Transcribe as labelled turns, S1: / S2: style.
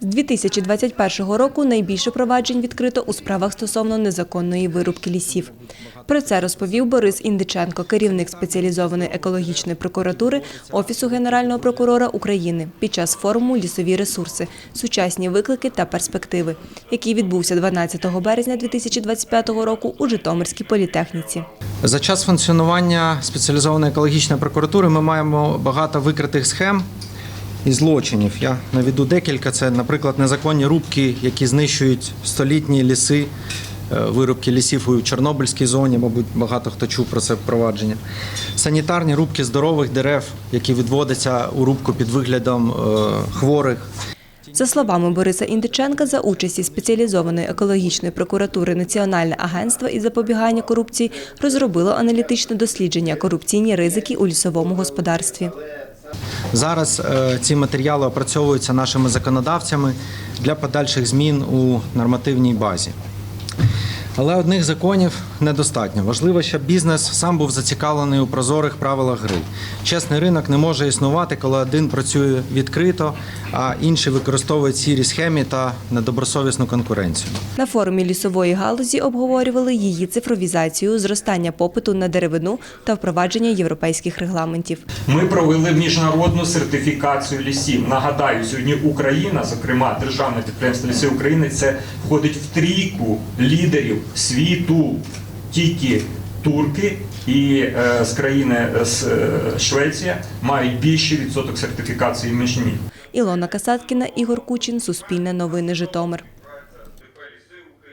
S1: З 2021 року найбільше проваджень відкрито у справах стосовно незаконної вирубки лісів. Про це розповів Борис Індиченко, керівник спеціалізованої екологічної прокуратури Офісу Генерального прокурора України під час форуму Лісові ресурси, сучасні виклики та перспективи, який відбувся 12 березня 2025 року у Житомирській політехніці.
S2: За час функціонування спеціалізованої екологічної прокуратури ми маємо багато викритих схем і злочинів. Я наведу декілька. Це, наприклад, незаконні рубки, які знищують столітні ліси, е, вирубки лісів у Чорнобильській зоні, мабуть, багато хто чув про це впровадження. Санітарні рубки здорових дерев, які відводяться у рубку під виглядом е, хворих.
S1: За словами Бориса Індиченка, за участі спеціалізованої екологічної прокуратури Національне агентство із запобігання корупції розробило аналітичне дослідження корупційні ризики у лісовому господарстві.
S2: Зараз е, ці матеріали опрацьовуються нашими законодавцями для подальших змін у нормативній базі. Але одних законів недостатньо. Важливо, щоб бізнес сам був зацікавлений у прозорих правилах гри. Чесний ринок не може існувати, коли один працює відкрито, а інший використовує сірі схеми та недобросовісну конкуренцію.
S1: На форумі лісової галузі обговорювали її цифровізацію, зростання попиту на деревину та впровадження європейських регламентів.
S3: Ми провели міжнародну сертифікацію лісів. Нагадаю, сьогодні Україна, зокрема державне підприємство Ліси України, це входить в трійку лідерів світу. Тільки турки і е, з країни е, з, е, Швеція мають більший відсоток сертифікації ніж ні.
S1: Ілона Касаткіна, Ігор Кучин, Суспільне новини Житомир.